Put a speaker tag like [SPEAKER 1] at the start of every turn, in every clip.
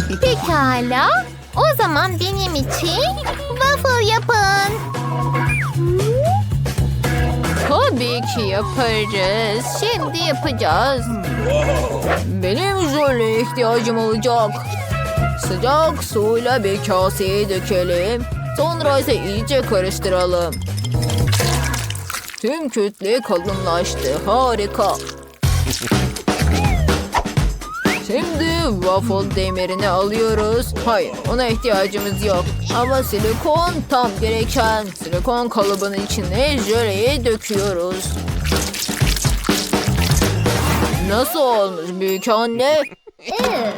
[SPEAKER 1] Pekala. O zaman benim için waffle yapın.
[SPEAKER 2] Tabii ki yaparız. Şimdi yapacağız. Benim jöle ihtiyacım olacak. Sıcak suyla bir kaseye dökelim. Sonra ise iyice karıştıralım. Tüm kütle kalınlaştı. Harika. Şimdi waffle demirini alıyoruz. Hayır ona ihtiyacımız yok. Ama silikon tam gereken. Silikon kalıbının içine jöleyi döküyoruz. Nasıl olmuş büyük anne?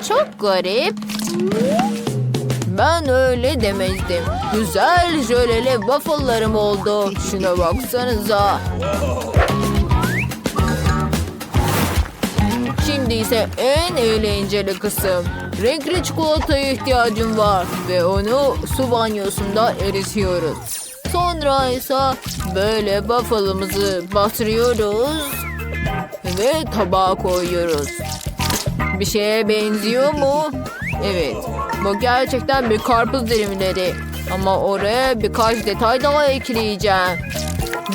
[SPEAKER 2] Çok garip. Ben öyle demezdim. Güzel jöleli waffle'larım oldu. Şuna baksanıza. Şimdi ise en eğlenceli kısım. Renkli çikolataya ihtiyacım var ve onu su banyosunda eritiyoruz. Sonra ise böyle waffle'ımızı batırıyoruz ve tabağa koyuyoruz. Bir şeye benziyor mu? Evet. Bu gerçekten bir karpuz dilimleri. Ama oraya birkaç detay daha ekleyeceğim.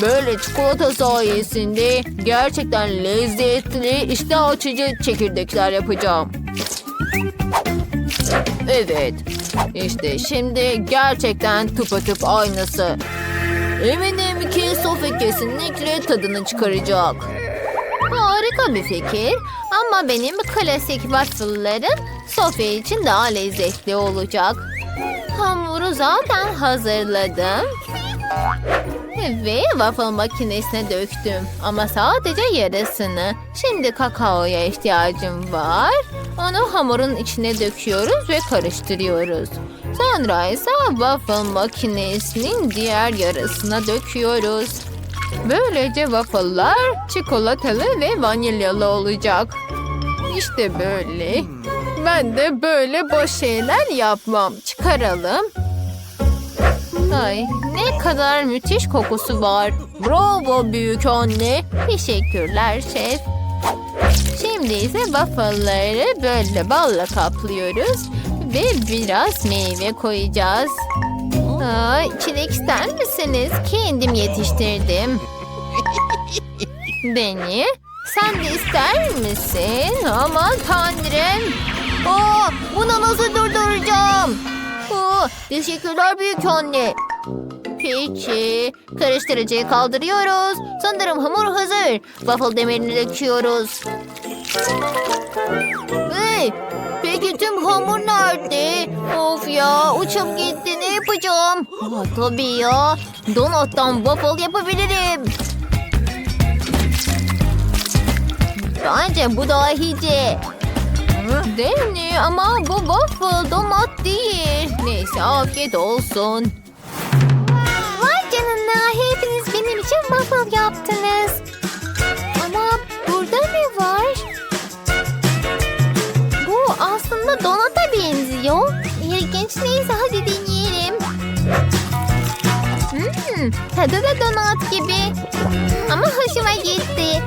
[SPEAKER 2] Böyle çikolata sayesinde gerçekten lezzetli, iştah açıcı çekirdekler yapacağım. Evet. İşte şimdi gerçekten tıpatıp aynısı. Eminim ki Sofi kesinlikle tadını çıkaracak.
[SPEAKER 1] Harika bir fikir. Ama benim klasik waffle'larım sofya için daha lezzetli olacak. Hamuru zaten hazırladım. Ve waffle makinesine döktüm. Ama sadece yarısını. Şimdi kakaoya ihtiyacım var. Onu hamurun içine döküyoruz ve karıştırıyoruz. Sonra ise waffle makinesinin diğer yarısına döküyoruz. Böylece waffle'lar çikolatalı ve vanilyalı olacak. İşte böyle. Ben de böyle boş şeyler yapmam. Çıkaralım. Ay ne kadar müthiş kokusu var.
[SPEAKER 2] Bravo büyük anne.
[SPEAKER 1] Teşekkürler şef. Şimdi ise waffle'ları böyle balla kaplıyoruz ve biraz meyve koyacağız. Ay, çilek ister misiniz? Kendim yetiştirdim. Beni, sen de ister misin? Aman tanrım. Aa, bunu nasıl durduracağım? Teşekkürler büyük anne. Peki. Karıştırıcıyı kaldırıyoruz. Sanırım hamur hazır. Waffle demirini döküyoruz. Hey, peki tüm hamur nerede? Of ya uçup gitti ne yapacağım? Aa, tabii ya. Donuttan waffle yapabilirim. Bence bu dahice. Deni ama bu waffle donut değil. Neyse afiyet olsun. Vay canına hepiniz benim için waffle yaptınız. Ama burada ne var? Bu aslında donata benziyor. İlginç neyse hadi deneyelim. Hmm, tadı da donat gibi. Ama hoşuma gitti.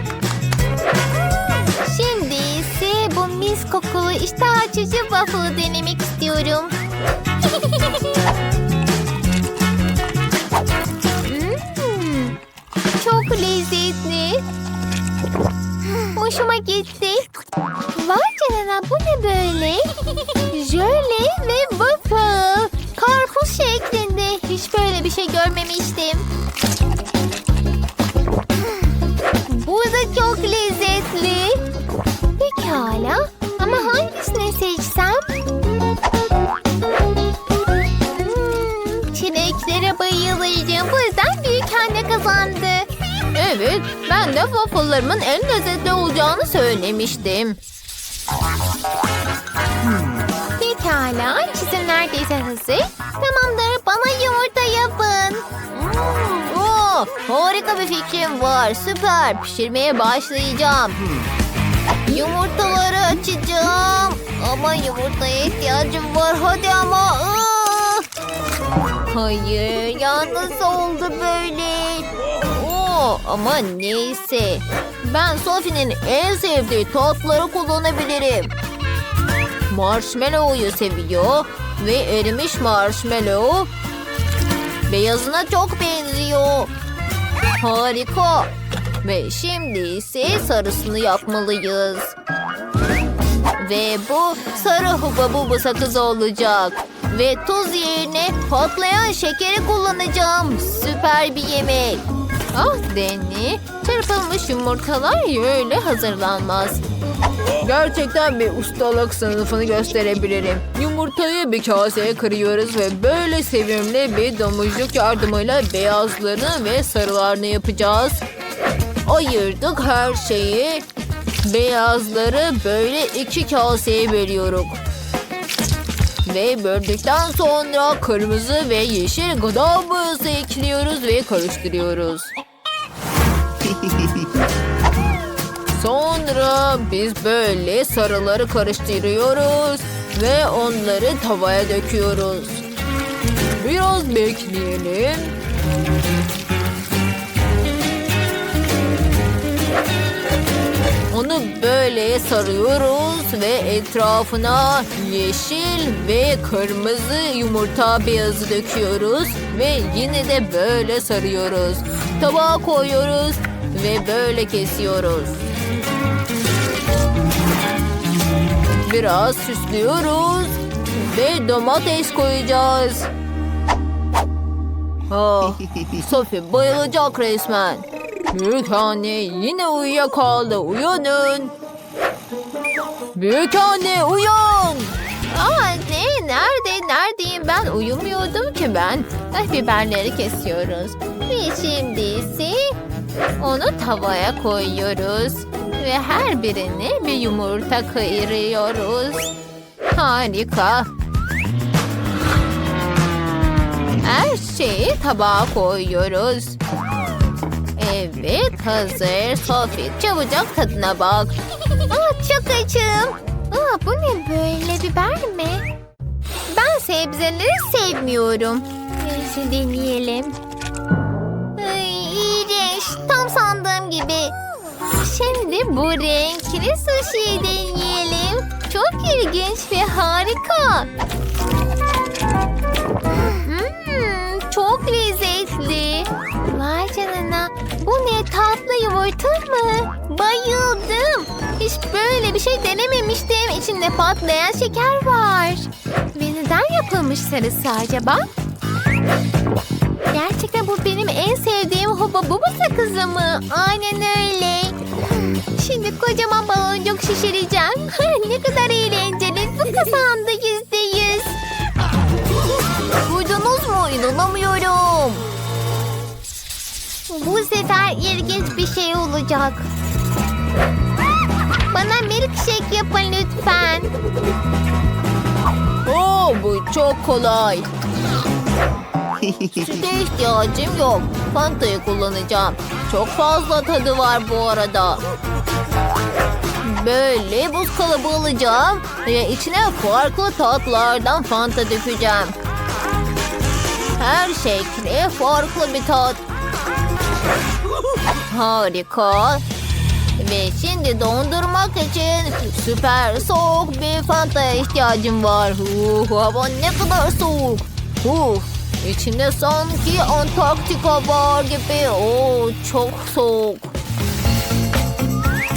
[SPEAKER 1] Mis kokulu iştah açıcı waffle'ı denemek istiyorum. Hmm, çok lezzetli. Hoşuma gitti. Vay canına bu ne böyle? Jöle ve waffle. Karpuz şeklinde. Hiç böyle bir şey görmemiştim.
[SPEAKER 2] De waffle'larımın en lezzetli olacağını söylemiştim.
[SPEAKER 1] Pekala. Çizim neredeyse hazır. Tamamdır. Bana yumurta yapın.
[SPEAKER 2] Oo, harika bir fikrim var. Süper. Pişirmeye başlayacağım.
[SPEAKER 1] Yumurtaları açacağım. Ama yumurtaya ihtiyacım var. Hadi ama. Hayır. Yalnız oldu böyle.
[SPEAKER 2] Ama neyse. Ben Sophie'nin en sevdiği tatları kullanabilirim.
[SPEAKER 1] marshmallow'u seviyor ve erimiş marshmallow beyazına çok benziyor. Harika. Ve şimdi ise sarısını yapmalıyız. Ve bu sarı huba bubu sakızı olacak. Ve tuz yerine patlayan şekeri kullanacağım. Süper bir yemek. Ah Denny, çırpılmış yumurtalar öyle hazırlanmaz.
[SPEAKER 2] Gerçekten bir ustalık sınıfını gösterebilirim. Yumurtayı bir kaseye kırıyoruz ve böyle sevimli bir domuzcuk yardımıyla beyazlarını ve sarılarını yapacağız. Ayırdık her şeyi. Beyazları böyle iki kaseye bölüyoruz. Ve böldükten sonra kırmızı ve yeşil gıda boyası ekliyoruz ve karıştırıyoruz. Sonra biz böyle sarıları karıştırıyoruz ve onları tavaya döküyoruz. Biraz bekleyelim. Onu böyle sarıyoruz ve etrafına yeşil ve kırmızı yumurta beyazı döküyoruz ve yine de böyle sarıyoruz. Tabağa koyuyoruz ve böyle kesiyoruz. Biraz süslüyoruz ve domates koyacağız. Ah, Sophie bayılacak resmen. Büyük anne yine uyuyakaldı. Uyanın. Büyük anne uyan.
[SPEAKER 1] Aa ne? Nerede? Neredeyim? Ben uyumuyordum ki ben. Ah, biberleri kesiyoruz. Ve şimdi ise onu tavaya koyuyoruz. Ve her birine bir yumurta kıyırıyoruz. Harika. Her şeyi tabağa koyuyoruz. Evet hazır. Sophie çabucak tadına bak. Aa, çok açım. Aa, bu ne böyle biber mi? Ben sebzeleri sevmiyorum. Neyse deneyelim. Ay, iğrenç. Tam sandığım gibi. Şimdi bu renkli sushi deneyelim. Çok ilginç ve harika. Bu ne tatlı yumurta mı? Bayıldım. Hiç böyle bir şey denememiştim. İçinde patlayan şeker var. Ve neden yapılmış sarısı acaba? Gerçekten bu benim en sevdiğim huba buba sakızı mı? Aynen öyle. Şimdi kocaman baloncuk şişireceğim. ne kadar eğlenceli. Bu kazandı yüzde yüz. Duydunuz mu? İnanamıyorum. Bu sefer ilginç bir şey olacak. Bana milkshake yapın lütfen.
[SPEAKER 2] Oo, bu çok kolay.
[SPEAKER 1] Süte ihtiyacım yok. Fanta'yı kullanacağım. Çok fazla tadı var bu arada. Böyle buz kalıbı alacağım ve içine farklı tatlardan Fanta dökeceğim. Her şekli farklı bir tat. Harika. Ve şimdi dondurmak için süper soğuk bir Fanta'ya ihtiyacım var. Uh, hava ne kadar soğuk. Uf, içinde sanki Antarktika var gibi. Oo, çok soğuk.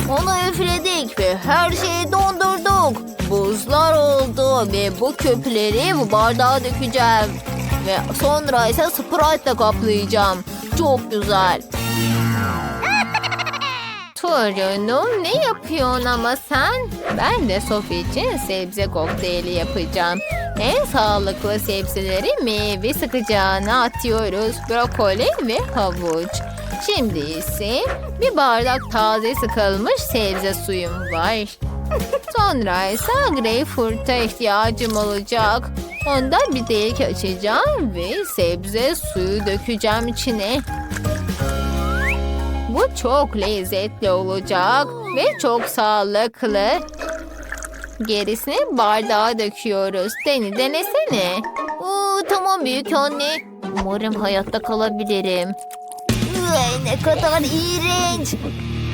[SPEAKER 1] Onu üfledik ve her şeyi dondurduk. Buzlar oldu ve bu küpleri bu bardağa dökeceğim. Ve sonra ise Sprite ile kaplayacağım. Çok güzel. Torunum ne yapıyorsun ama sen? Ben de Sophie için sebze kokteyli yapacağım. En sağlıklı sebzeleri meyve sıkacağına atıyoruz. Brokoli ve havuç. Şimdi ise bir bardak taze sıkılmış sebze suyum var. Sonra ise greyfurt'a ihtiyacım olacak. Ondan bir delik açacağım ve sebze suyu dökeceğim içine. Bu çok lezzetli olacak ve çok sağlıklı. Gerisini bardağa döküyoruz. Deni denesene. Oo, tamam büyük anne. Umarım hayatta kalabilirim. Ay, ne kadar iğrenç.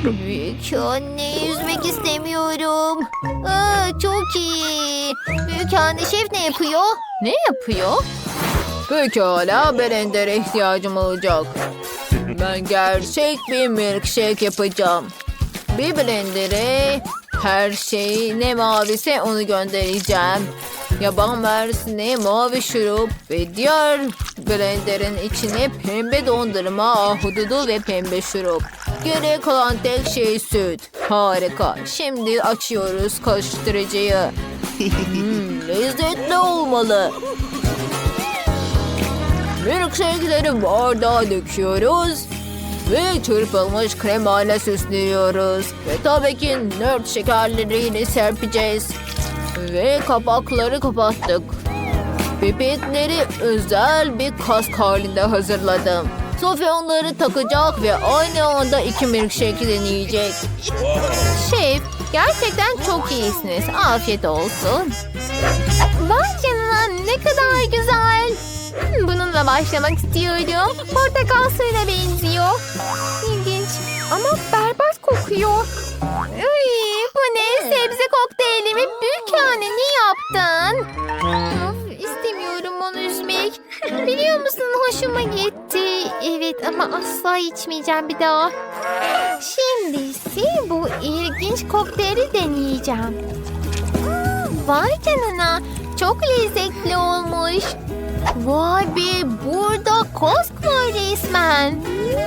[SPEAKER 1] Büyük anne yüzme yemek istemiyorum. Aa, çok iyi. Büyük anne şef ne yapıyor?
[SPEAKER 2] Ne yapıyor? Pekala blendere ihtiyacım olacak. Ben gerçek bir milkshake yapacağım. Bir blendere her şey ne mavise onu göndereceğim. Yaban mersini, mavi şurup ve diğer blenderin içine pembe dondurma, ahududu ve pembe şurup. Geriye kalan tek şey süt. Harika. Şimdi açıyoruz karıştırıcıyı. Hmm, lezzetli olmalı. Milkshake'leri bardağa döküyoruz. Ve çırpılmış kremayla süslüyoruz. Ve tabii ki nört şekerleriyle serpeceğiz. Ve kapakları kapattık. Pipetleri özel bir kask halinde hazırladım. Sofya onları takacak ve aynı anda iki milkshake deneyecek.
[SPEAKER 1] Şef gerçekten çok iyisiniz. Afiyet olsun. Vay canına ne kadar güzel. Hmm, Bununla başlamak istiyorum. Portakal suyuna benziyor. İlginç ama berbat kokuyor. Uy, bu ne? Sebze kokteyli mi? Büyük anne ne yaptın? Of, istemiyorum onu üzmek. Biliyor musun hoşuma gitti. Evet ama asla içmeyeceğim bir daha. Şimdi ise bu ilginç kokteyli deneyeceğim. Vay canına çok lezzetli olmuş. Vay be burada kosk var resmen.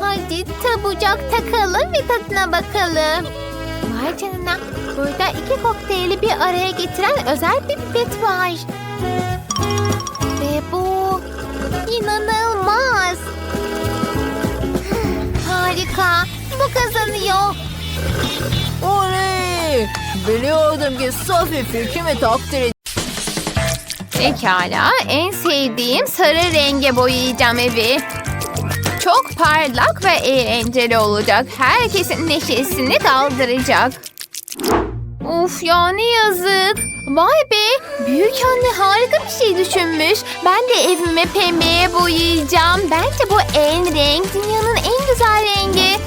[SPEAKER 1] Hadi tabucak takalım ve tadına bakalım. Vay canına burada iki kokteyli bir araya getiren özel bir pipet var. Ve bu inanılmaz. Harika bu kazanıyor.
[SPEAKER 2] Oley! Biliyordum ki Sophie fikrimi takdir.
[SPEAKER 1] Pekala, en sevdiğim sarı renge boyayacağım evi. Çok parlak ve eğlenceli olacak. Herkesin neşesini kaldıracak. Of ya ne yazık. Vay be, büyük anne harika bir şey düşünmüş. Ben de evimi pembeye boyayacağım. Bence bu en renk, dünyanın en güzel rengi.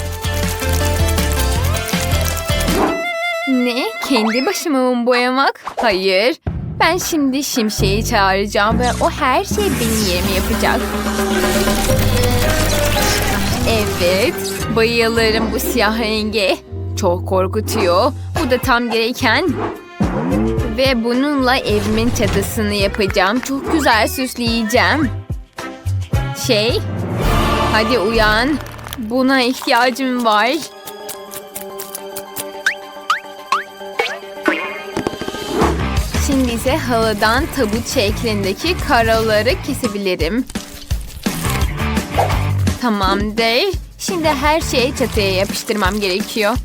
[SPEAKER 1] Ne? Kendi başıma mı boyamak? Hayır. Ben şimdi Şimşek'i çağıracağım ve o her şeyi benim yerime yapacak. Evet, bayılırım bu siyah renge. Çok korkutuyor. Bu da tam gereken. Ve bununla evimin çatısını yapacağım. Çok güzel süsleyeceğim. Şey, hadi uyan. Buna ihtiyacım var. Şimdi ise halıdan tabut şeklindeki karaları kesebilirim. Tamamdır. Şimdi her şeyi çatıya yapıştırmam gerekiyor.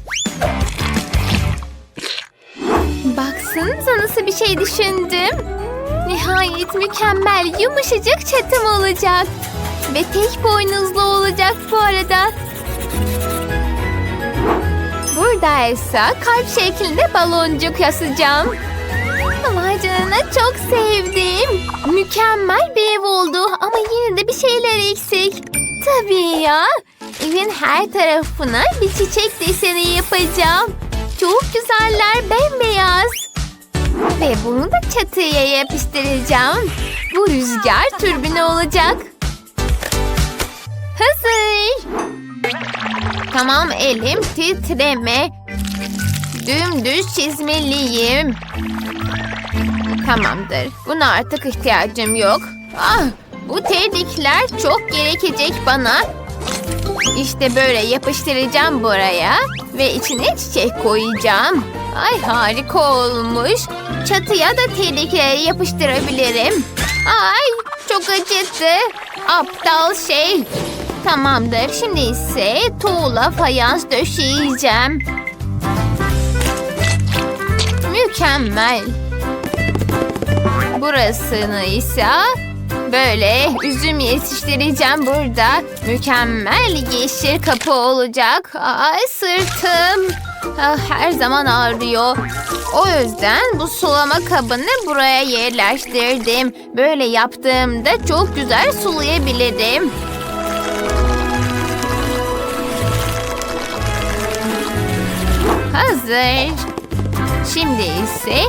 [SPEAKER 1] Baksanıza nasıl bir şey düşündüm. Nihayet mükemmel yumuşacık çatım olacak. Ve tek boynuzlu olacak bu arada. Burada ise kalp şeklinde baloncuk asacağım. Vay canına çok sevdim. Mükemmel bir ev oldu ama yine de bir şeyler eksik. Tabii ya. Evin her tarafına bir çiçek deseni yapacağım. Çok güzeller bembeyaz. Ve bunu da çatıya yapıştıracağım. Bu rüzgar türbünü olacak. Hazır. Tamam elim titreme. Dümdüz çizmeliyim. Tamamdır. Buna artık ihtiyacım yok. Ah, bu terlikler çok gerekecek bana. İşte böyle yapıştıracağım buraya ve içine çiçek koyacağım. Ay harika olmuş. Çatıya da terlikleri yapıştırabilirim. Ay çok acıttı. Aptal şey. Tamamdır. Şimdi ise tuğla fayans döşeyeceğim. Mükemmel. Burasını ise böyle üzüm yetiştireceğim burada. Mükemmel yeşil kapı olacak. Ay sırtım. Ah, her zaman ağrıyor. O yüzden bu sulama kabını buraya yerleştirdim. Böyle yaptığımda çok güzel sulayabilirim. hazır. Şimdi ise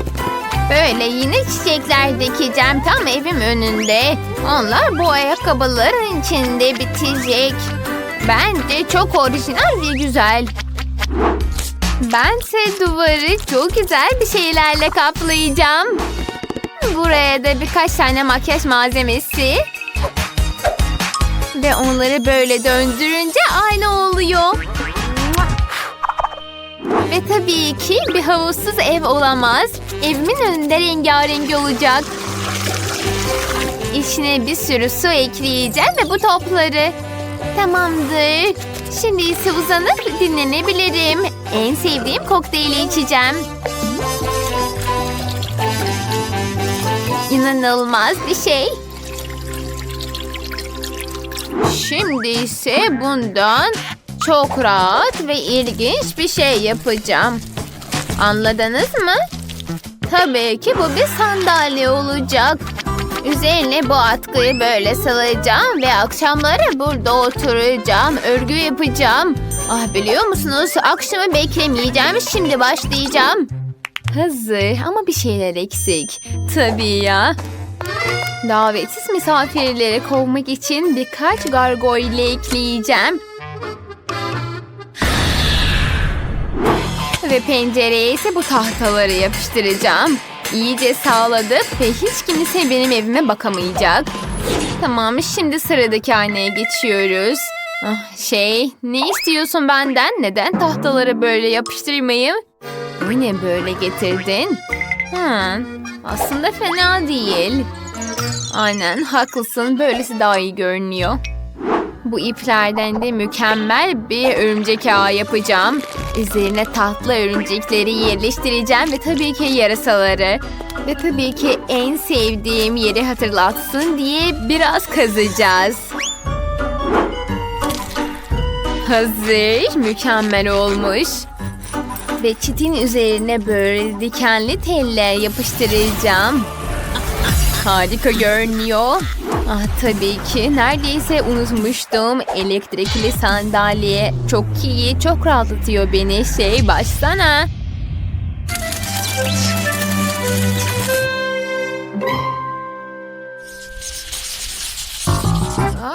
[SPEAKER 1] böyle yine çiçekler dikeceğim tam evim önünde. Onlar bu ayakkabıların içinde bitecek. Bence çok orijinal ve güzel. Bense duvarı çok güzel bir şeylerle kaplayacağım. Buraya da birkaç tane makyaj malzemesi. Ve onları böyle döndürünce aynı oluyor. Ve tabii ki bir havuzsuz ev olamaz. Evimin önünde rengarenk olacak. İçine bir sürü su ekleyeceğim ve bu topları. Tamamdır. Şimdi ise uzanıp dinlenebilirim. En sevdiğim kokteyli içeceğim. İnanılmaz bir şey. Şimdi ise bundan çok rahat ve ilginç bir şey yapacağım. Anladınız mı? Tabii ki bu bir sandalye olacak. Üzerine bu atkıyı böyle salacağım ve akşamları burada oturacağım. Örgü yapacağım. Ah biliyor musunuz akşamı beklemeyeceğim. Şimdi başlayacağım. Hazır ama bir şeyler eksik. Tabii ya. Davetsiz misafirleri kovmak için birkaç gargoyle ekleyeceğim. Ve pencereye ise bu tahtaları yapıştıracağım. İyice sağladık ve hiç kimse benim evime bakamayacak. Tamam şimdi sıradaki haneye geçiyoruz. Ah, şey ne istiyorsun benden? Neden tahtaları böyle yapıştırmayayım? Bu ne böyle getirdin? Hmm, aslında fena değil. Aynen haklısın böylesi daha iyi görünüyor. Bu iplerden de mükemmel bir örümcek ağı yapacağım. Üzerine tatlı örümcekleri yerleştireceğim ve tabii ki yarasaları. Ve tabii ki en sevdiğim yeri hatırlatsın diye biraz kazacağız. Hazır, mükemmel olmuş. Ve çitin üzerine böyle dikenli teller yapıştıracağım. Harika görünüyor. Ah tabii ki. Neredeyse unutmuştum. Elektrikli sandalye. Çok iyi. Çok rahatlatıyor beni. Şey başsana.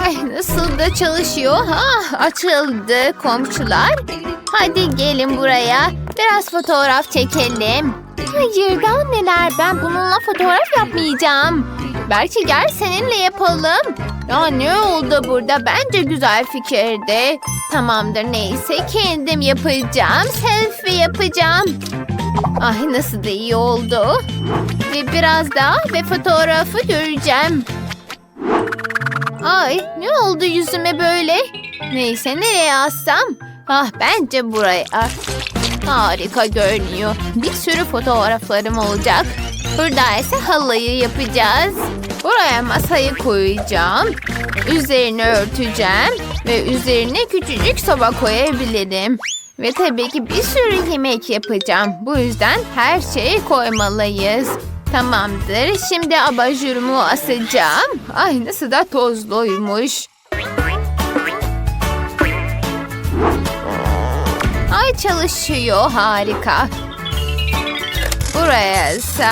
[SPEAKER 1] Ay nasıl da çalışıyor. Ah açıldı komşular. Hadi gelin buraya. Biraz fotoğraf çekelim. Hayır daha neler ben bununla fotoğraf yapmayacağım. Belki gel seninle yapalım. Ya ne oldu burada? Bence güzel fikirdi. Tamamdır neyse kendim yapacağım. Selfie yapacağım. Ay nasıl da iyi oldu. Ve biraz daha ve fotoğrafı göreceğim. Ay ne oldu yüzüme böyle? Neyse nereye assam? Ah bence buraya. Harika görünüyor. Bir sürü fotoğraflarım olacak. Burada ise halıyı yapacağız. Buraya masayı koyacağım. Üzerine örteceğim. Ve üzerine küçücük soba koyabilirim. Ve tabii ki bir sürü yemek yapacağım. Bu yüzden her şeyi koymalıyız. Tamamdır. Şimdi abajurumu asacağım. Ay nasıl da tozluymuş. Ay çalışıyor harika. Buraya ise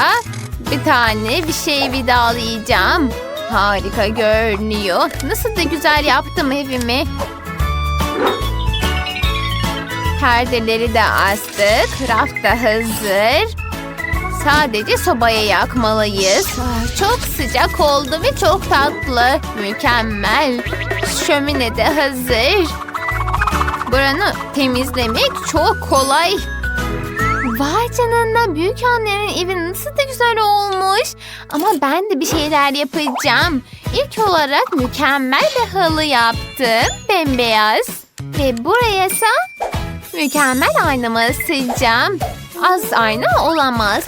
[SPEAKER 1] bir tane bir şey vidalayacağım. Harika görünüyor. Nasıl da güzel yaptım evimi. Perdeleri de astık. Raf da hazır. Sadece sobaya yakmalıyız. Ah, Çok sıcak oldu ve çok tatlı. Mükemmel. Şömine de hazır. Buranı temizlemek çok kolay. Vay canına büyük annenin evi nasıl da güzel olmuş. Ama ben de bir şeyler yapacağım. İlk olarak mükemmel bir halı yaptım. Bembeyaz. Ve buraya ise mükemmel aynamı asacağım. Az ayna olamaz.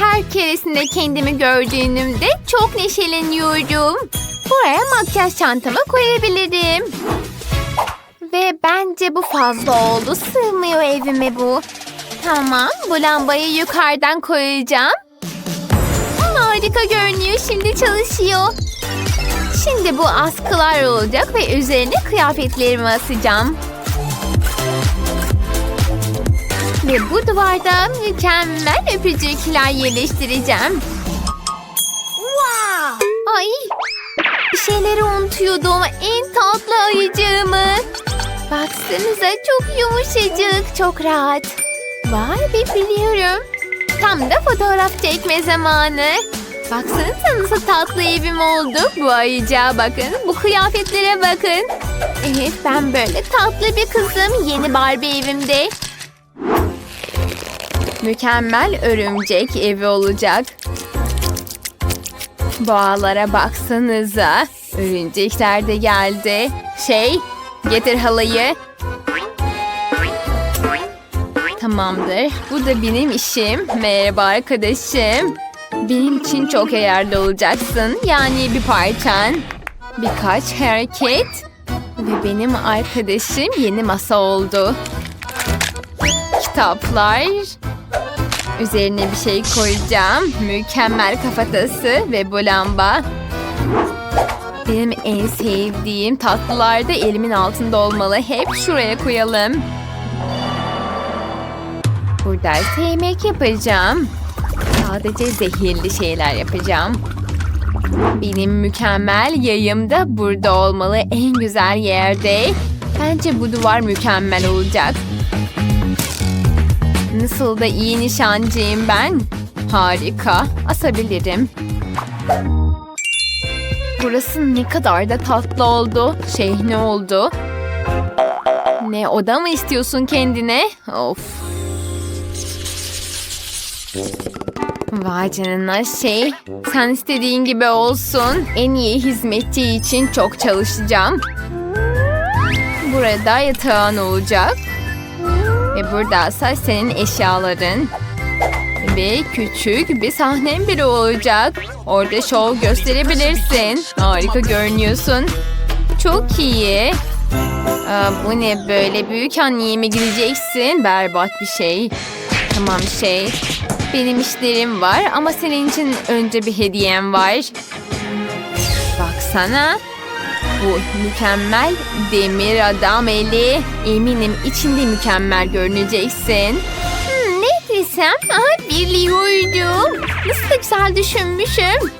[SPEAKER 1] Her keresinde kendimi gördüğümde çok neşeleniyorum. Buraya makyaj çantamı koyabilirim. Ve bence bu fazla oldu. Sığmıyor evime bu. Tamam bu lambayı yukarıdan koyacağım. Harika görünüyor. Şimdi çalışıyor. Şimdi bu askılar olacak ve üzerine kıyafetlerimi asacağım. Ve bu duvarda mükemmel öpücükler yerleştireceğim. Ay bir şeyleri unutuyordum. En tatlı ayıcığımı. Baksanıza çok yumuşacık, çok rahat. Vay be biliyorum. Tam da fotoğraf çekme zamanı. Baksanıza nasıl tatlı evim oldu. Bu ayıcağa bakın, bu kıyafetlere bakın. Evet ben böyle tatlı bir kızım yeni Barbie evimde. Mükemmel örümcek evi olacak. Boğalara baksanıza. Örümcekler de geldi. Şey, getir halıyı. Tamamdır. Bu da benim işim. Merhaba arkadaşım. Benim için çok değerli olacaksın. Yani bir parçan. Birkaç hareket. Ve benim arkadaşım yeni masa oldu. Kitaplar. Üzerine bir şey koyacağım. Mükemmel kafatası ve bu lamba. Benim en sevdiğim tatlılar da elimin altında olmalı. Hep şuraya koyalım. İse yemek yapacağım. Sadece zehirli şeyler yapacağım. Benim mükemmel yayım da burada olmalı. En güzel yerde. Bence bu duvar mükemmel olacak. Nasıl da iyi nişancıyım ben. Harika. Asabilirim. Burası ne kadar da tatlı oldu. Şey ne oldu? Ne oda mı istiyorsun kendine? Of. Vay canına şey. Sen istediğin gibi olsun. En iyi hizmetçi için çok çalışacağım. Burada yatağın olacak. Ve buradaysa senin eşyaların. Ve küçük bir sahnen bile olacak. Orada şov gösterebilirsin. Harika görünüyorsun. Çok iyi. Aa, bu ne böyle büyük anneye mi gideceksin? Berbat bir şey. Tamam şey. Benim işlerim var ama senin için önce bir hediyem var. Baksana. Bu mükemmel demir adam eli. Eminim içinde mükemmel görüneceksin. Hmm, ne desem? Aha, biliyordum. Nasıl güzel düşünmüşüm.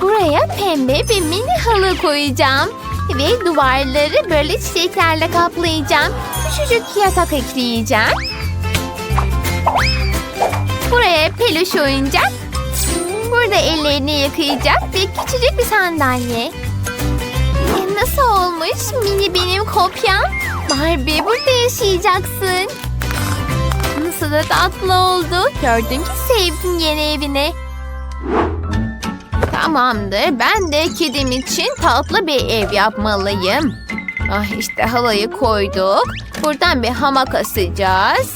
[SPEAKER 1] Buraya pembe bir mini halı koyacağım. Ve duvarları böyle çiçeklerle kaplayacağım. Küçücük yatak ekleyeceğim. Buraya peluş oyuncak. Burada ellerini yıkayacak ve küçücük bir sandalye. E, nasıl olmuş mini benim kopyam? Barbie burada yaşayacaksın. Nasıl da tatlı oldu. Gördüm ki sevdin yeni evini. Tamamdır. Ben de kedim için tatlı bir ev yapmalıyım. Ah işte halayı koyduk. Buradan bir hamak asacağız.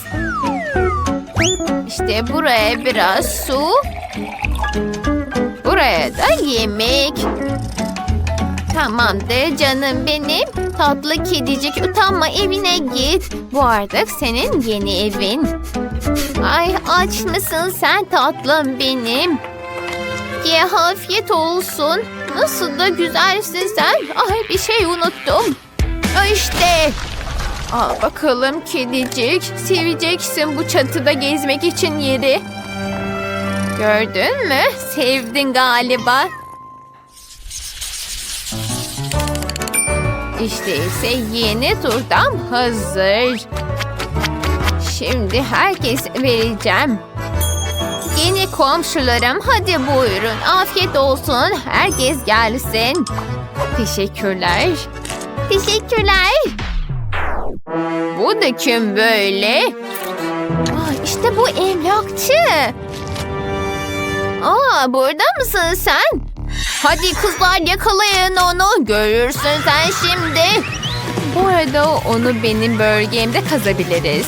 [SPEAKER 1] İşte buraya biraz su. Buraya da yemek. Tamamdır canım benim. Tatlı kedicik utanma evine git. Bu artık senin yeni evin. Ay aç mısın sen tatlım benim? Ye afiyet olsun. Nasıl da güzelsin sen. Ay bir şey unuttum. İşte. Al bakalım kedicik. Seveceksin bu çatıda gezmek için yeri. Gördün mü? Sevdin galiba. İşte ise yeni turdan hazır. Şimdi herkes vereceğim. Yeni komşularım hadi buyurun. Afiyet olsun. Herkes gelsin. Teşekkürler. Teşekkürler. Bu da kim böyle? Aa, işte bu emlakçı. Aa, burada mısın sen? Hadi kızlar yakalayın onu. Görürsün sen şimdi. Bu arada onu benim bölgemde kazabiliriz.